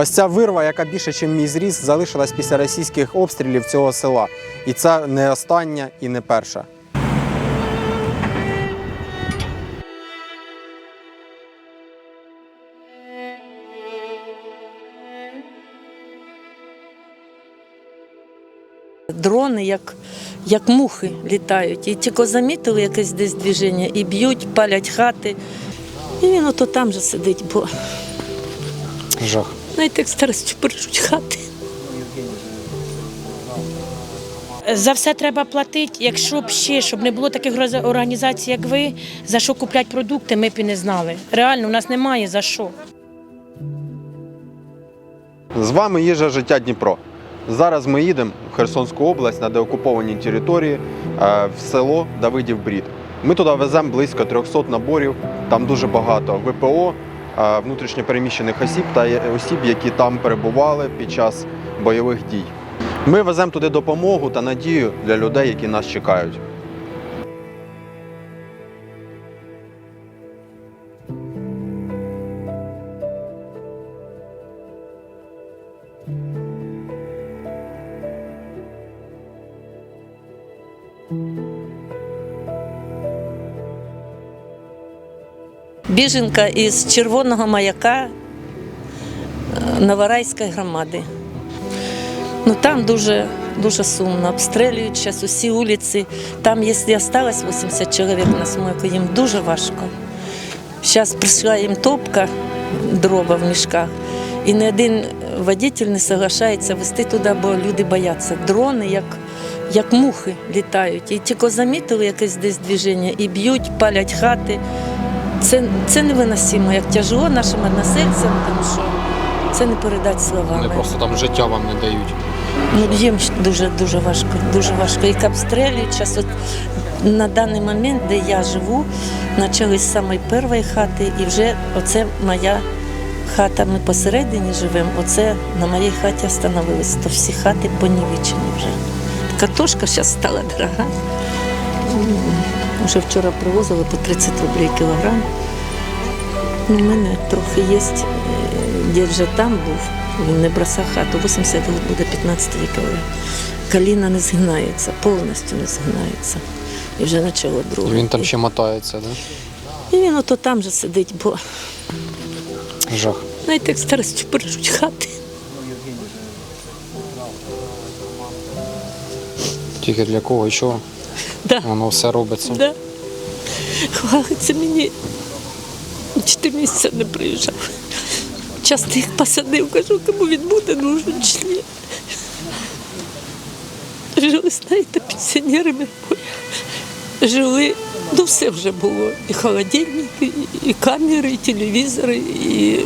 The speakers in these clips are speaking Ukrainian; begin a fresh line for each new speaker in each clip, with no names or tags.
Ось ця вирва, яка більше, ніж мій зріс, залишилась після російських обстрілів цього села. І це не остання і не перша.
Дрони, як, як мухи, літають. І тільки замітили якесь десь движення і б'ють, палять хати. І він ото там же сидить, бо
Жах.
Знаєте, як старостю бережуть хати.
За все треба платити. Якщо б ще, щоб не було таких роз- організацій, як ви, за що купляти продукти, ми б і не знали. Реально, у нас немає за що.
З вами їжа життя Дніпро. Зараз ми їдемо в Херсонську область на деокупованій території е, в село Давидів Брід. Ми туди веземо близько 300 наборів. Там дуже багато ВПО, внутрішньопереміщених осіб та осіб, які там перебували під час бойових дій. Ми веземо туди допомогу та надію для людей, які нас чекають.
Біженка із червоного маяка е, Новорайської громади. Ну там дуже, дуже сумно. Обстрілюють зараз усі вулиці. Там, якщо залишилось 80 чоловік на смойку, їм дуже важко. Зараз прийшла їм топка, дрова в мішках, і ні один водитель не соглашається вести туди, бо люди бояться. Дрони, як, як мухи, літають. І тільки замітили якесь десь движення і б'ють, палять хати. Це, це невиносимо, як тяжело нашим односельцям, тому що це не передати словами.
Вони просто там життя вам не дають.
Ну, їм дуже дуже важко, дуже важко. Їх обстрілюють. Зараз от на даний момент, де я живу, почали з самої першої хати, і вже оце моя хата. Ми посередині живемо. Оце на моїй хаті остановились. То всі хати понівечені вже. Картошка зараз стала дорога. Вже вчора привозили по 30 рублей кілограм. Ну, У мене трохи є. е, Дід вже там був, він не бросав хату. 80 років буде 15 вікове. Коліна не згинається, повністю не згинається. І вже почало друге.
він там ще мотається, да?
І він ото там же сидить, бо
Жах.
знаєте, як старостю бережуть хати.
Тільки для кого і чого
Да.
воно все робиться.
Да. Хвалиться мені. Чотири місяці не приїжджав. Часто їх посадив, кажу, кому він буде нужен член. Жили, знаєте, пенсіонерами. Жили, ну все вже було. І холодильники, і камери, і телевізори, і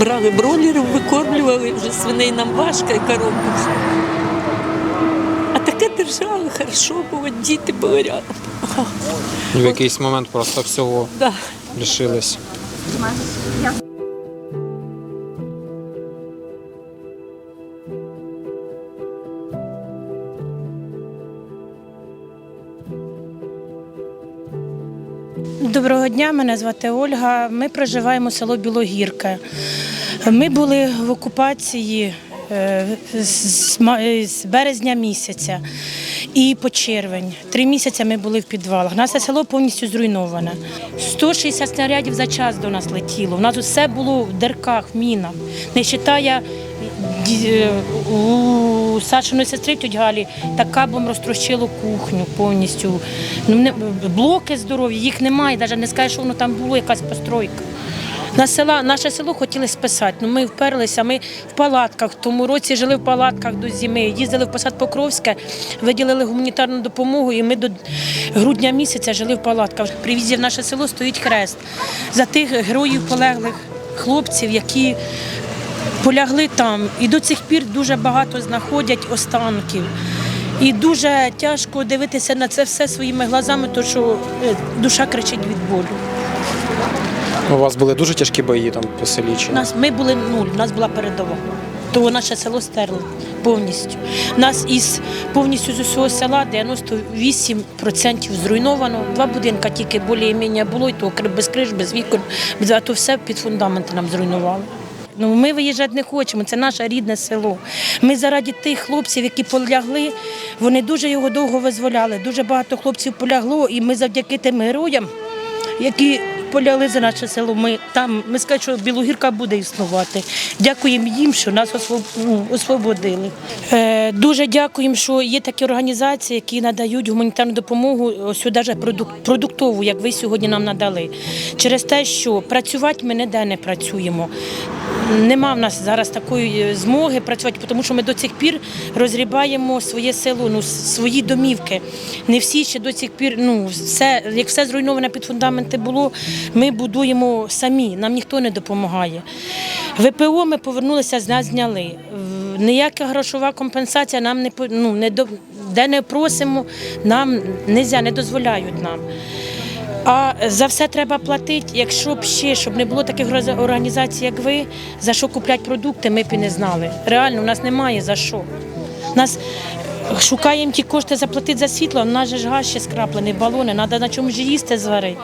брали бройлерів, викормлювали, вже свиней нам важко, і коробку. Держали, хорошо було, діти були рядом.
В якийсь момент просто всього
Да.
лишились.
Доброго дня, мене звати Ольга. Ми проживаємо село Білогірка. Ми були в окупації з березня місяця і по червень. Три місяці ми були в підвалах. Наше село повністю зруйноване. 160 снарядів за час до нас летіло. У нас все було в дерках, в мінах. Не вважає у Сашиної сестри тьоть Галі так кабом розтрощило кухню повністю. Ну, блоки здорові, їх немає, навіть не скажеш, що воно там було, якась постройка. На села, наше село хотіли списати. Ну, ми вперлися, ми в палатках. В тому році жили в палатках до зими. Їздили в посад Покровське, виділили гуманітарну допомогу, і ми до грудня місяця жили в палатках. При в'їзді в наше село стоїть хрест за тих героїв полеглих хлопців, які полягли там. І до цих пір дуже багато знаходять останків. І дуже тяжко дивитися на це все своїми глазами, тому що е, душа кричить від болю.
У вас були дуже тяжкі бої там по селі чи
У нас ми були нуль, у нас була передова. То наше село стерло повністю. Нас із повністю з усього села 98% зруйновано. Два будинка тільки більш-менш було, і то без криш, без вікон. А то все під фундаменти нам зруйнували. Ну ми виїжджати не хочемо. Це наше рідне село. Ми заради тих хлопців, які полягли, вони дуже його довго визволяли. Дуже багато хлопців полягло, і ми завдяки тим героям, які полягли за наше село. Ми там ми скажемо, що Білогірка буде існувати. Дякуємо їм, що нас освоб- освободили. Е, дуже дякуємо, що є такі організації, які надають гуманітарну допомогу, ось навіть продук- продуктову, як ви сьогодні нам надали. Через те, що працювати ми ніде не працюємо. Нема в нас зараз такої е, змоги працювати, тому що ми до цих пір розрібаємо своє село, ну свої домівки. Не всі ще до цих пір, ну все, як все зруйноване під фундаменти було, ми будуємо самі, нам ніхто не допомагає. ВПО ми повернулися, з нас зняли. Ніяка грошова компенсація нам не ну, не де не просимо, нам не не дозволяють нам. А за все треба платити. Якщо б ще, щоб не було таких організацій, як ви, за що куплять продукти, ми б і не знали. Реально, у нас немає за що. Нас шукаємо ті кошти заплатити за світло, у нас же ж газ ще скраплений, балони, треба на чому ж їсти зварити.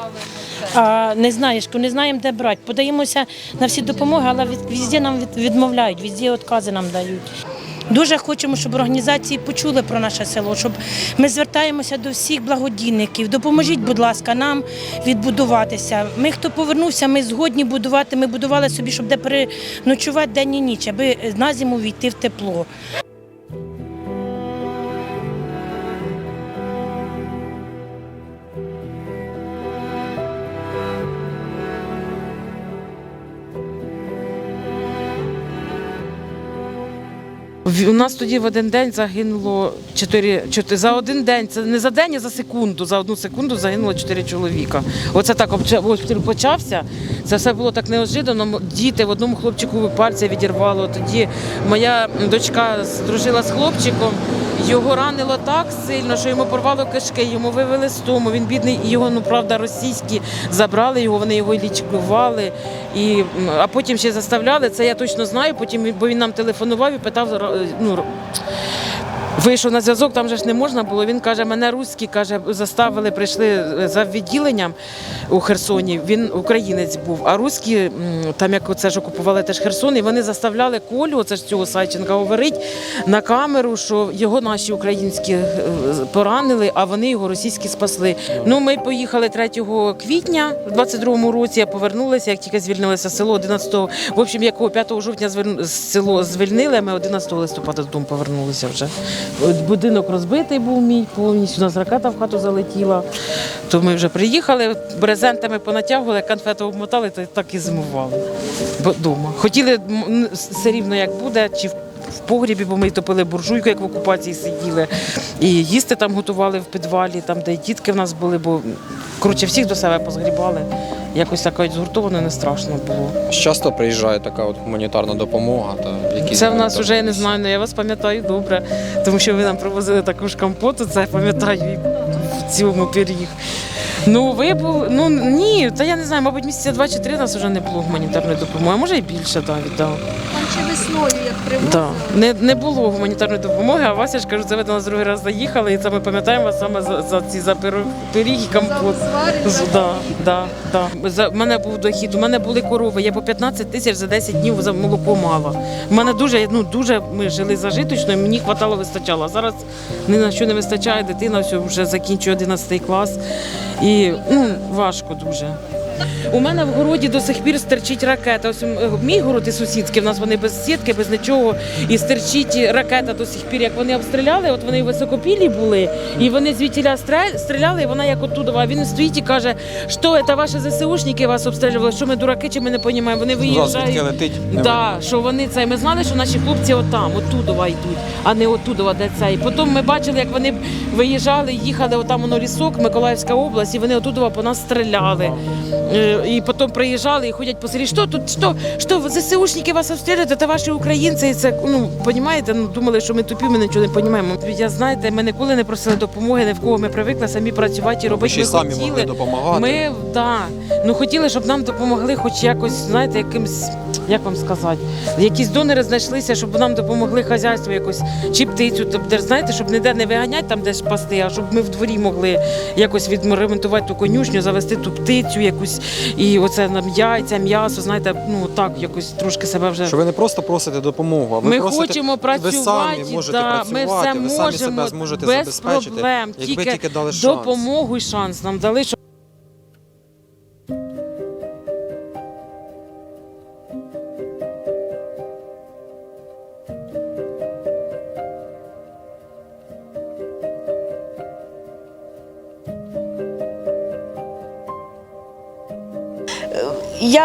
А не знаєш, не знаємо, де брати. Подаємося на всі допомоги, але везде нам відмовляють, везде відкази нам дають. Дуже хочемо, щоб організації почули про наше село, щоб ми звертаємося до всіх благодійників. Допоможіть, будь ласка, нам відбудуватися. Ми, хто повернувся, ми згодні будувати. Ми будували собі, щоб де переночувати день і ніч, аби на зиму війти в тепло.
У нас тоді в один день загинуло чотири, чотири за один день. Це не за день, а за секунду. За одну секунду загинуло чотири чоловіка. Оце так обстріл почався. Це все було так неожиданно. Діти в одному хлопчику пальця відірвало. Тоді моя дочка дружила з хлопчиком. Його ранило так сильно, що йому порвало кишки, йому вивели з дому. Він бідний, його, ну правда, російські забрали його, вони його лічкували, І, а потім ще заставляли. Це я точно знаю. Потім бо він нам телефонував і питав. Ну, р- Вийшов на зв'язок, там же ж не можна було. Він каже, мене руські каже, заставили, прийшли е, за відділенням у Херсоні. Він українець був. А руські, там як оце ж окупували теж Херсон, і вони заставляли Колю, оце ж цього Сайченка, говорить на камеру, що його наші українські е, поранили, а вони його російські спасли. Ну, ми поїхали 3 квітня в 22-му році, а повернулися, як тільки звільнилося село 11 в общем, якого 5 жовтня село звільнили, ми 11 листопада додому повернулися вже. Будинок розбитий був мій повністю. У нас ракета в хату залетіла. То ми вже приїхали, брезентами понатягували, конфети обмотали, то так і зимували вдома. Хотіли все рівно як буде, чи в погрібі, бо ми топили буржуйку, як в окупації сиділи. І їсти там готували в підвалі, там, де й дітки в нас були, бо коротше всіх до себе позгрібали. Якось так згуртовано не страшно було.
Часто приїжджає така от гуманітарна допомога та якісь
Це в нас вже я не знаю, але я вас пам'ятаю добре, тому що ви нам привозили також компоту, це я пам'ятаю в цілому пиріг. Ну, ви були, ну ні, та я не знаю, мабуть, місяця два чи три у нас вже не було гуманітарної допомоги, а може і більше навіть. Да.
Весною, як привозили.
Да. Не, не було гуманітарної допомоги, а вас, я ж кажу, це ви до нас другий раз заїхали, і це ми пам'ятаємо вас саме за, за ці за пиріг і компот.
Зварені,
Да, да, да. За, в мене був дохід, у мене були корови, я по 15 тисяч за 10 днів за молоко мала. У мене дуже, ну, дуже ми жили зажиточно, і мені хватало, вистачало. А зараз ні на що не вистачає, дитина все, вже закінчує 11 клас. І ну, важко дуже. У мене в городі до сих пір стерчить ракета. Ось мій город і сусідський, в нас вони без сітки, без нічого. І стерчить ракета до сих пір. Як вони обстріляли, от вони високопілі були, і вони звідтіля стріляли, і вона як оттуда. А він стоїть і каже, що це ваші ЗСУшники вас обстрілювали, що ми дураки, чи ми не розуміємо. Вони виїжджають.
летить?
Да, що вони це. Ми знали, що наші хлопці отам, оттудова йдуть, а не оттудова, де це. І потім ми бачили, як вони виїжджали, їхали отам воно лісок, Миколаївська область, і вони оттудова по нас стріляли. Е, І потім приїжджали і ходять по селі. Що тут, що, что ви ЗСУшники вас обстрілюють, это ваші українці. І це, ну, понімаєте, ну, думали, що ми тупі, ми нічого не розуміємо. Я, знаєте, ми ніколи не просили допомоги, ні в кого ми привикли самі працювати і робити.
Ще й
Ми
самі
хотіли.
могли допомагати.
Ми да, ну хотіли, щоб нам допомогли, хоч якось, знаєте, якимсь як вам сказати, якісь донори знайшлися, щоб нам допомогли хазяйству якось, чи птицю, тобто, знаєте, щоб ніде не виганять там десь пасти, а щоб ми в дворі могли якось відремонтувати ту конюшню, завести ту птицю якусь, і оце нам яйця, м'ясо, знаєте, ну так, якось трошки себе вже.
Що ви не просто просите допомогу, а ви
Ми
просите,
хочемо працювати,
ви самі можете
да,
працювати,
ми все
ви
можемо
самі себе зможете
без
забезпечити,
проблем,
якби
тільки,
тільки дали шанс.
допомогу і шанс нам дали,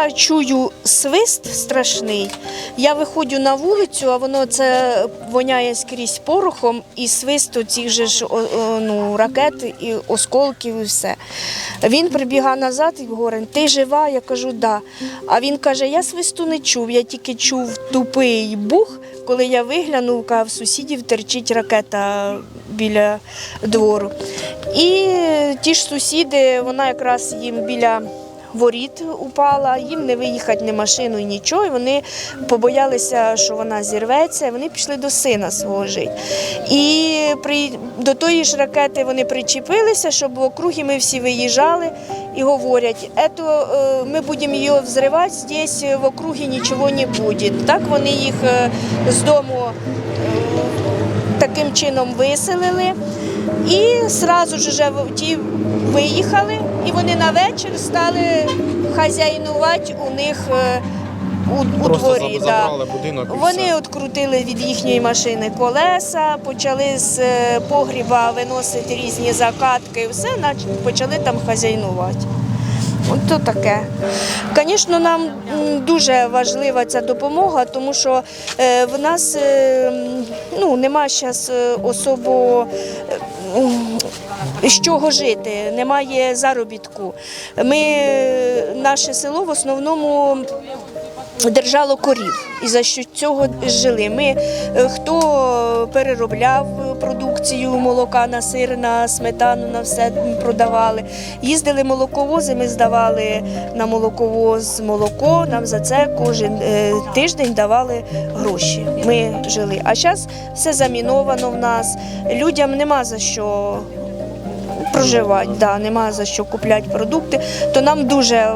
Я чую свист страшний. Я виходжу на вулицю, а воно це воняє скрізь порохом і свист цих же ж ну, ракет і осколків, і все. Він прибігає назад і говорить, ти жива? Я кажу, да. А він каже, я свисту не чув, я тільки чув тупий бух, коли я виглянув, в сусідів терчить ракета біля двору. І ті ж сусіди, вона якраз їм біля воріт упала, їм не виїхати ні машиною, нічого. І вони побоялися, що вона зірветься, вони пішли до сина свого жити. І при, до тої ж ракети вони причепилися, щоб в округі ми всі виїжджали і говорять, «Ето, е, ми будемо її взривати, здесь в округі нічого не буде. Так вони їх е, з дому е, таким чином виселили. І одразу ж вже ті виїхали, і вони на вечір стали хазяйнувати у них е, у, у дворі. да.
будинок
Вони
все.
відкрутили від їхньої машини колеса, почали з е, погріба виносити різні закатки і все, почали там хазяйнувати. От то таке. Звісно, нам дуже важлива ця допомога, тому що е, в нас ну, нема зараз особо з чого жити, немає заробітку. Ми, наше село в основному держало корів і за що цього жили. Ми е, хто переробляв продукцію молока на сир, на сметану, на все продавали. Їздили молоковози, ми здавали на молоковоз молоко. Нам за це кожен е, тиждень давали гроші. Ми жили. А зараз все заміновано в нас. Людям нема за що проживати, да, нема за що купляти продукти, то нам дуже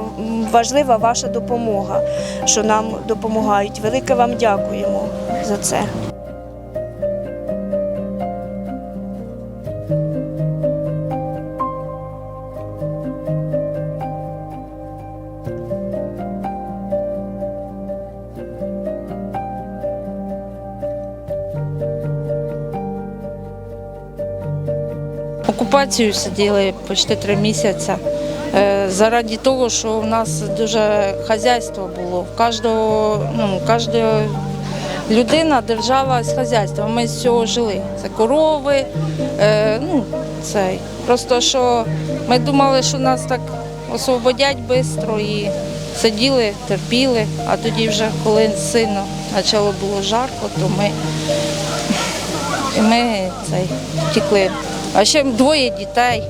важлива ваша допомога, що нам допомагають. Велике вам дякуємо за це.
Окупацію сиділи почти три місяці. Е, Заради того, що у нас дуже хазяйство було. В кожного, ну, кожна людина держалась хазяйством. Ми з цього жили. Це корови. Е, ну, цей. Просто що ми думали, що нас так освободять швидко і сиділи, терпіли, а тоді вже коли сильно почало було жарко, то ми ми цей, втекли. А ще двоє дітей.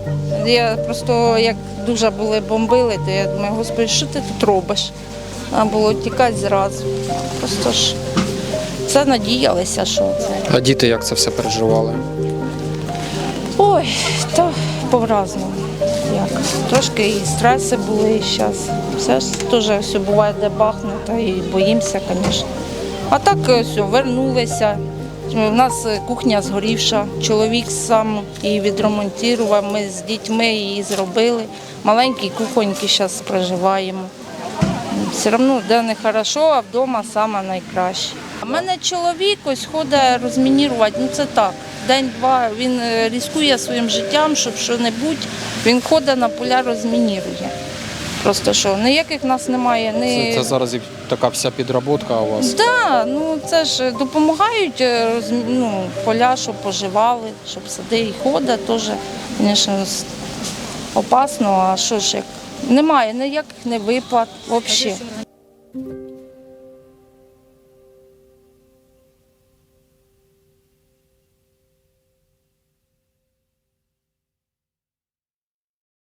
Я просто як дуже були бомбили, то я думаю, господи, що ти тут робиш? А було тікати зразу. Просто ж все надіялися, що це.
А діти як це все переживали?
Ой, то по-разному. Як. Трошки і стреси були і зараз. Все ж теж все буває, де бахне, та і боїмося, звісно. А так е, все, вернулися. У нас е, кухня згорівша, чоловік сам її відремонтував, ми з дітьми її зробили. Маленькі кухоньки зараз проживаємо. Все одно де не хорошо, а вдома саме найкраще. У мене чоловік ось ходить розмінірувати, ну це так. День-два він е, ризикує своїм життям, щоб що-небудь. Він ходить на поля, розмінірує. Просто що ніяких нас немає. Ні...
Це, це зараз і така вся підроботка у вас.
Да, ну це ж допомагають е, ну, поля, щоб поживали, щоб сади і ходить, теж, звісно, опасно, а що ж як. Немає ніяких не виплат взагалі.